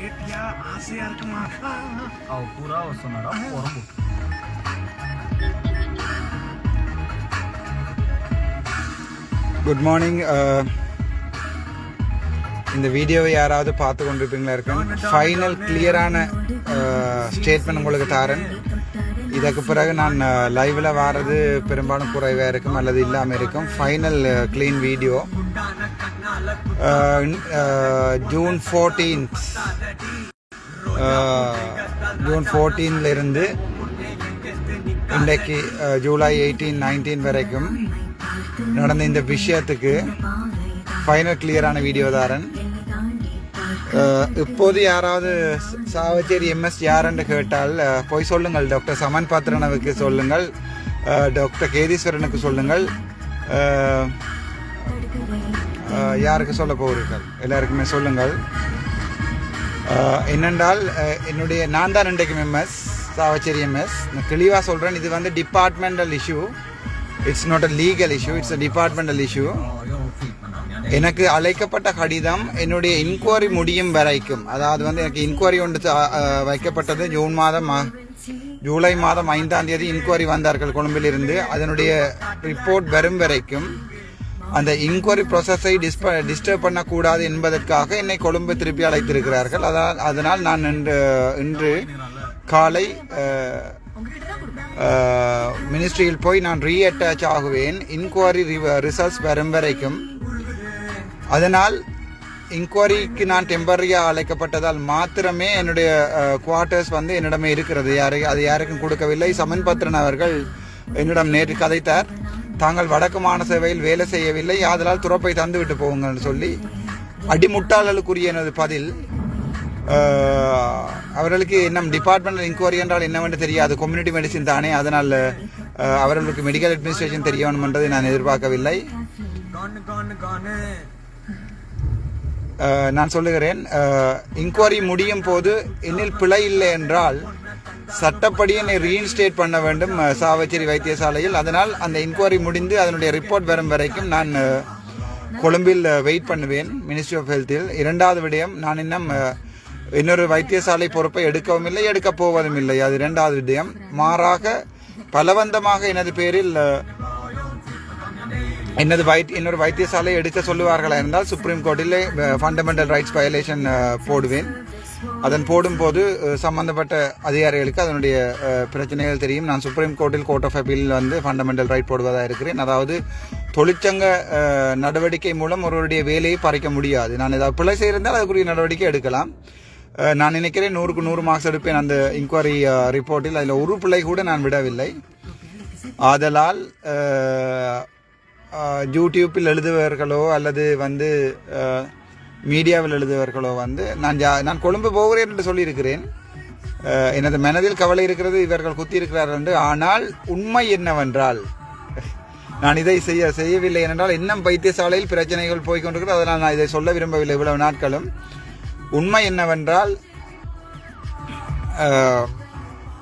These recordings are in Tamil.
கேட்டியா? ஆசையா இருக்குமா? அவ பூரா சொன்னாடா உடம்பு குட் மார்னிங் இந்த வீடியோவை யாராவது பார்த்து கொண்டிருப்பீங்களா இருக்கேன்? ஃபைனல் கிளியரான ஸ்டேட்மெண்ட் உங்களுக்கு தாரேன். இதற்கு பிறகு நான் லைவில் வாரது பெரும்பாலும் குறைவாக இருக்கும் அல்லது இல்லாமல் இருக்கும். Final clean video June fourteenth June ஃபோர்டீன்லேருந்து இன்றைக்கு ஜூலை எயிட்டீன் நைன்டீன் வரைக்கும் நடந்த இந்த விஷயத்துக்கு ஃபைனல் கிளியரான வீடியோ தாரன் uh, இப்போது யாராவது சாவச்சேரி எம்எஸ் யாருன்னு கேட்டால் uh, போய் சொல்லுங்கள். டாக்டர் சமன் பாத்திரனவுக்கு சொல்லுங்கள். Uh, டாக்டர் கேதீஸ்வரனுக்கு சொல்லுங்கள். யாருக்கு சொல்ல போகிறீர்கள்? எல்லாருக்குமே சொல்லுங்கள். என்னென்றால் என்னுடைய நான் தான் இன்றைக்கு எம்எஸ் சாவச்சேரி எம்எஸ் நான் தெளிவாக சொல்கிறேன் இது வந்து departmental issue it's not a legal issue it's a departmental issue எனக்கு அழைக்கப்பட்ட கடிதம் என்னுடைய இன்கொயரி முடியும் வரைக்கும். அதாவது வந்து எனக்கு இன்கொயரி ஒன்று வைக்கப்பட்டது ஜூன் மாதம் ஜூலை மாதம் ஐந்தாம் தேதி இன்கொயரி வந்தார்கள் கொழும்பிலிருந்து. அதனுடைய ரிப்போர்ட் வரும் வரைக்கும். அந்த இன்கொயரி ப்ராசஸை டிஸ்ப டிஸ்டர்ப் பண்ணக்கூடாது என்பதற்காக என்னை கொழும்பு திருப்பி அழைத்திருக்கிறார்கள். அதனால் அதனால் நான் இன்று இன்று காலை மினிஸ்ட்ரியில் போய் நான் ரீஅட்டாச் ஆகுவேன். இன்கொயரி ரிசல்ட்ஸ் வரும் வரைக்கும். அதனால் இன்கொயரிக்கு நான் டெம்பரரியாக அழைக்கப்பட்டதால் மாத்திரமே என்னுடைய குவார்ட்டர்ஸ் வந்து என்னிடமே இருக்கிறது. யாரை அது யாருக்கும் கொடுக்கவில்லை. சமன் பத்ரன் அவர்கள் என்னிடம் நேற்று கதைத்தார். தாங்கள் வடக்கு மாநில சேவையில் வேலை செய்யவில்லை. ஆதலால் துறப்பை தந்துவிட்டு போங்கன்னு சொல்லி அடிமுட்டாளலுக்குரிய எனது பதில். அவர்களுக்கு இன்னும் டிபார்ட்மெண்டல் இன்கொயரி என்றால் என்னவென்று தெரியாது. கம்யூனிட்டி மெடிசின் தானே. அதனால் அவர்களுக்கு மெடிக்கல் அட்மினிஸ்ட்ரேஷன் தெரிய வேணும் என்பதை நான் எதிர்பார்க்கவில்லை. நான் சொல்லுகிறேன் இன்கொயரி முடியும் போது என்னில் பிழை இல்லை என்றால் சட்டப்படி என்னை ரீஇன்ஸ்டேட் பண்ண வேண்டும் சாவச்சேரி வைத்தியசாலையில். அதனால் அந்த இன்கொயரி முடிந்து அதனுடைய ரிப்போர்ட் வரும் வரைக்கும் நான் கொழும்பில் வெயிட் பண்ணுவேன் மினிஸ்ட்ரி ஆஃப் ஹெல்த்தில் இரண்டாவது விடயம் நான் இன்னும் இன்னொரு வைத்தியசாலை பொறுப்பை எடுக்கவும் இல்லை எடுக்கப் போவதும் இல்லை. அது இரண்டாவது விடயம். மாறாக பலவந்தமாக எனது பேரில் என்னது வைத் இன்னொரு வைத்தியசாலை எடுக்க சொல்லுவார்களா இருந்தால் சுப்ரீம் கோர்ட்டில் ஃபண்டமெண்டல் ரைட்ஸ் வயலேஷன் போடுவேன். அதன் போடும்போது சம்பந்தப்பட்ட அதிகாரிகளுக்கு அதனுடைய பிரச்சனைகள் தெரியும். நான் சுப்ரீம் கோர்ட்டில் கோர்ட் ஆஃப் அப்பீல் வந்து ஃபண்டமெண்டல் ரைட் போடுவதாக இருக்கிறேன். அதாவது தொழிற்சங்க நடவடிக்கை மூலம் ஒருவருடைய வேலையை பறிக்க முடியாது. நான் ஏதாவது பிழை செய்திருந்தால் அதுக்குரிய நடவடிக்கை எடுக்கலாம். நான் நினைக்கிறேன் நூறுக்கு நூறு மார்க்ஸ் எடுப்பேன் அந்த இன்கொயரி ரிப்போர்ட்டில் அதில் ஒரு பிள்ளை கூட நான் விடவில்லை. ஆதலால் யூடியூப்பில் எழுதுபவர்களோ அல்லது வந்து மீடியாவில் எழுதுபவர்களோ வந்து நான் ஜா- நான் கொழும்பு போகிறேன் என்று சொல்லியிருக்கிறேன். எனது மனதில் கவலை இருக்கிறது இவர்கள் குத்தி இருக்கிறார்கள் என்று. ஆனால் உண்மை என்னவென்றால் நான் இதை செய்ய செய்யவில்லை என்றால் இன்னும் வைத்தியசாலையில் பிரச்சனைகள் போய்கொண்டிருக்கிறது. அதனால் நான் இதை சொல்ல விரும்பவில்லை இவ்வளவு நாட்களும். உண்மை என்னவென்றால்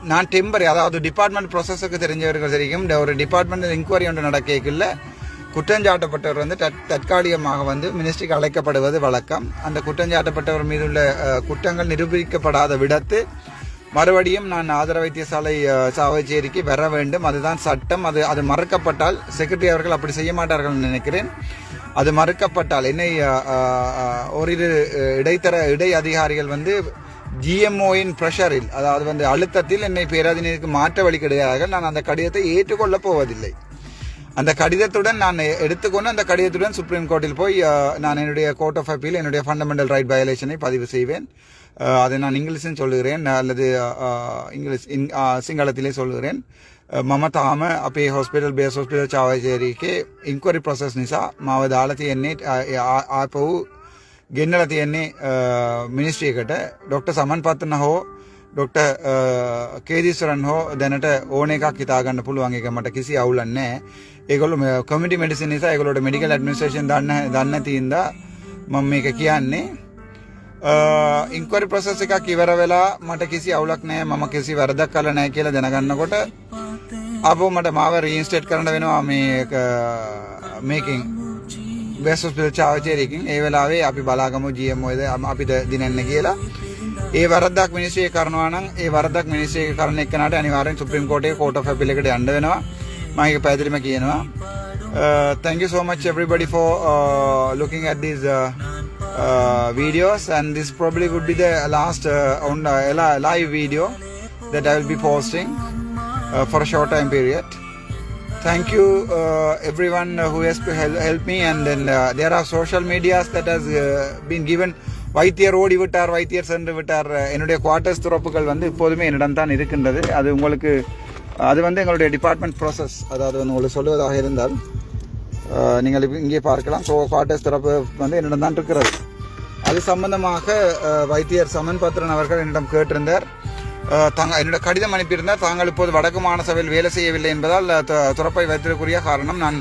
நான் டெம்பரரி அதாவது டிபார்ட்மெண்ட் ப்ரொசஸுக்கு தெரிஞ்சவர்கள் தெரியும். ஒரு டிபார்ட்மெண்ட் இன்கொயரி ஒன்று நடக்கல குற்றஞ்சாட்டப்பட்டவர் வந்து தற்காலிகமாக வந்து மினிஸ்ட்ரிக்கு அழைக்கப்படுவது வழக்கம். அந்த குற்றஞ்சாட்டப்பட்டவர் மீது உள்ள குற்றங்கள் நிரூபிக்கப்படாத விடத்து மறுபடியும் நான் ஆதர வைத்தியசாலை சாவச்சேரிக்கு வர வேண்டும். அதுதான் சட்டம். அது அது மறுக்கப்பட்டால் செக்ரட்டரி அவர்கள் அப்படி செய்ய மாட்டார்கள் நினைக்கிறேன். அது மறுக்கப்பட்டால் என்னை ஓரிரு இடைத்தர இடை அதிகாரிகள் வந்து ஜிஎம்ஓயின் ப்ரெஷரில் அதாவது வந்து அழுத்தத்தில் என்னை பேராதினிக்கு மாற்ற வழி கிடையாது நான் அந்த கடிதத்தை ஏற்றுக்கொள்ளப் போவதில்லை. அந்த கடிதத்துடன் நான் எடுத்துக்கொண்டு அந்த கடிதத்துடன் சுப்ரீம் கோர்ட்டில் போய் அஹ், நான் என்னுடைய கோர்ட் ஆஃப் அப்பீல் என்னுடைய ஃபண்டமெண்டல் ரைட் வயலேஷனை பதிவு செய்வேன் அஹ், அதை நான் இங்கிலீஷில் சொல்லுகிறேன் அல்லது அஹ், இங்கிலீஷ் இங்- அஹ், சிங்களத்திலே சொல்லுகிறேன் අ, මම තාම අපේ හොස්පිටල් බේස් හොස්පිටල් චාවචේරීකේ ඉන්කොරි ප්‍රොසෙස් නිසා මාව දාලා තියෙන්නේ ආපවු ගෙන්නල තියෙන්නේ මිනිස්ට්‍රියකට ඩොක්ට සමන් පත්වන හෝ ඩොක්ට කේදිස්වරන් හෝ දැනට ඕන එකක් හිතාගන්න පුළුවන්. එක මට කිසි අවුලන්නේ ඒගොල කොමිටි මෙඩිසි නිසා ඒගොලට මෙඩිකල් ඇඩමිනිස්ට්‍රේෂන් දන්න දන්න තිීන්ද මම මේක කියන්නේ. Uh, ඉන්කොරි ප්‍රසෙස් එකක් ඉවර වෙලා මට කිසි අවුලක් නෑ මම කිසි වැරදක් කල නෑ කියලා දැනගන්නකොට අපෝ මට මාව රීන්ස්ටේට් කරන්න වෙනවා මේ මේකින්. බෙස් හොස්පිටල් චාවචේරයකින් ඒ වෙලාවේ අපි බලාගමු GM ඔයද අපිට දිනන්න කියලා. ඒ වරද්දක් මිනිස්සේ කරනවා නම් ඒ වරදක් මිනිස්සේ කරන එක්කනට අනිවාර්යෙන් සුප්‍රීම කෝර්ටයේ කෝට් ඔෆ් අපීල් එකට යන්න වෙනවා මම ඒක පැහැදිලිම කියනවා Uh, thank you so much everybody for uh, looking at these uh, uh, videos and this probably would be the last uh, on uh, li- live video that I will be posting uh, for a short time period. Thank you uh, everyone uh, who has hel- helped me and then uh, there are social medias that has uh, been given வைத்தியர் ஓடிவிட்டார் வைத்தியர் சென்று விட்டார். என்னுடைய குவார்ட்டர்ஸ் துறப்புகள் வந்து இப்போதுமே என்னிடம் தான் இருக்கின்றது. அது உங்களுக்கு அது வந்து எங்களுடைய டிபார்ட்மெண்ட் ப்ராசஸ் அதாவது உங்களுக்கு சொல்லுவதாக இருந்தால் நீங்கள் இங்கே பார்க்கலாம். ஸோ குவார்ட்டர்ஸ் திறப்பு வந்து என்னிடம் தான் இருக்கிறது. அது சம்பந்தமாக வைத்தியர் சமன் பத்ரன் அவர்கள் என்னிடம் கேட்டிருந்தார். தாங்க என்னோட கடிதம் அனுப்பியிருந்தார். தாங்கள் இப்போது வடக்கு மாநசபையில் வேலை செய்யவில்லை என்பதால் துறப்பை வைத்திருக்குரிய காரணம். நான்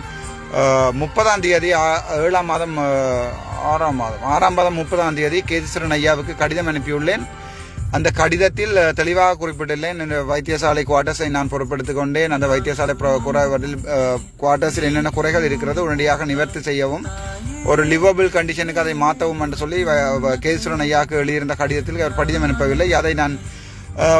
முப்பதாம் தேதி ஆ- ஏழாம் மாதம் ஆறாம் மாதம். ஆறாம் மாதம் முப்பதாம் தேதி கேதீஸ்வரன் ஐயாவுக்கு கடிதம் அனுப்பியுள்ளேன். அந்த கடிதத்தில் தெளிவாக குறிப்பிட்டுள்ளேன். இந்த வைத்தியசாலை குவார்ட்டர்ஸை நான் பொறுப்படுத்திக் கொண்டேன். அந்த வைத்தியசாலை குவார்ட்டர்ஸில் என்னென்ன குறைகள் இருக்கிறது உடனடியாக நிவர்த்தி செய்யவும் ஒரு லிவபிள் கண்டிஷனுக்கு அதை மாற்றவும் என்று சொல்லி வ- ஐயாவுக்கு எழுதியிருந்த கடிதத்தில் அவர் கடிதம் அனுப்பவில்லை. அதை நான்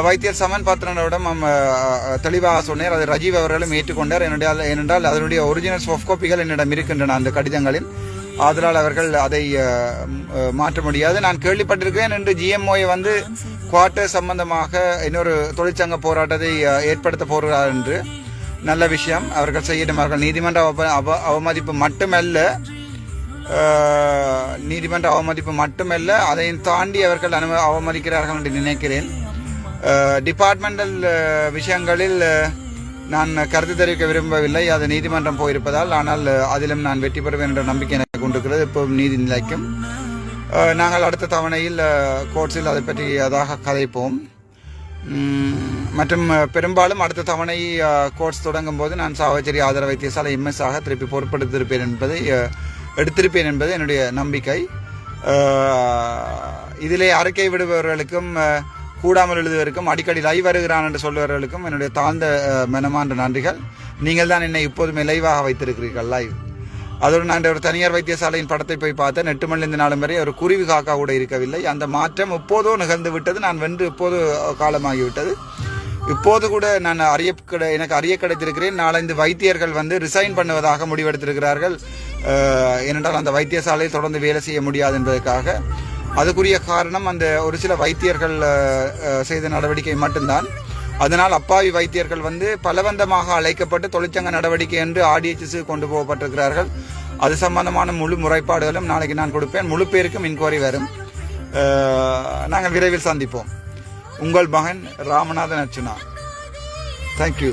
வைத்தியர் சமன் பாத்திரனிடம் தெளிவாக சொன்னார் அதை ரஜீவ் அவர்களும் ஏற்றுக்கொண்டார். என்னுடைய ஏனென்றால் அதனுடைய ஒரிஜினல் சாஃப்ட் காப்பிகள் என்னிடம் இருக்கின்றன அந்த கடிதங்களில். ஆதலால் அவர்கள் அதை மாற்ற முடியாது. நான் கேள்விப்பட்டிருக்கிறேன் என்று ஜிஎம்ஓயை வந்து குவார்ட்டர் சம்பந்தமாக இன்னொரு தொழிற்சங்க போராட்டத்தை ஏற்படுத்த போகிறார் என்று. நல்ல விஷயம். அவர்கள் செய்யட்டும். அவர்கள் நீதிமன்ற அவ- அவ- அவமதிப்பு மட்டுமல்ல நீதிமன்ற அவமதிப்பு மட்டுமல்ல அதையும் தாண்டி அவர்கள் அனு அவமதிக்கிறார்கள் என்று நினைக்கிறேன். டிபார்ட்மெண்டல் விஷயங்களில் நான் கருத்து தெரிவிக்க விரும்பவில்லை. அது நீதிமன்றம் போயிருப்பதால் ஆனால் அதிலும் நான் வெற்றி பெறுவேன் என்ற நம்பிக்கை கொண்டிருக்கிறது. இப்போ நீதி நிலைக்கும். நாங்கள் அடுத்த தவணையில் கோர்ட்ஸில் அதை பற்றி அதாக கதைப்போம். மற்றும் பெரும்பாலும் அடுத்த தவணை கோர்ஸ் தொடங்கும் போது நான் சாவச்சேரி ஆதர வைத்தியசாலை எம்எஸ் ஆக திருப்பி பொறுப்படுத்திருப்பேன் என்பதை எடுத்திருப்பேன் என்பது என்னுடைய நம்பிக்கை. இதிலே அறிக்கை விடுபவர்களுக்கும் கூடாமல் எழுதுவதற்கும் அடிக்கடி லைவ் வருகிறான் என்று சொல்பவர்களுக்கும் என்னுடைய தாழ்ந்த மனமான்ற நன்றிகள். நீங்கள் தான் என்னை இப்போதுமே லைவாக வைத்திருக்கிறீர்கள் லைவ் அதோடு நான் ஒரு தனியார் வைத்தியசாலையின் படத்தை போய் பார்த்தேன். எட்டு மணிலிருந்து நாளும் வரை ஒரு குருவி காக்கா கூட இருக்கவில்லை. அந்த மாற்றம் எப்போதோ நிகழ்ந்து விட்டது. நான் வென்று இப்போது காலமாகிவிட்டது இப்போது கூட நான் அறிய கிடை- எனக்கு அறிய கிடைத்திருக்கிறேன். நாலந்து வைத்தியர்கள் வந்து ரிசைன் பண்ணுவதாக முடிவெடுத்திருக்கிறார்கள். ஏனென்றால் அந்த வைத்தியசாலையில் தொடர்ந்து வேலை செய்ய முடியாது என்பதற்காக. அதுக்குரிய காரணம் அந்த ஒரு சில வைத்தியர்கள் செய்த நடவடிக்கை மட்டும்தான். அதனால் அப்பாவி வைத்தியர்கள் வந்து பலவந்தமாக அழைக்கப்பட்டு தொழிற்சங்க நடவடிக்கை என்று ஆடிஎச்எஸ் கொண்டு போகப்பட்டிருக்கிறார்கள். அது சம்பந்தமான முழு முறைப்பாடுகளும் நாளைக்கு நான் கொடுப்பேன். முழு பேருக்கும் இன்கொயரி வரும். நாங்கள் விரைவில் சந்திப்போம். உங்கள் மகன் ராமநாதன் அர்ச்சுனா. தேங்க்யூ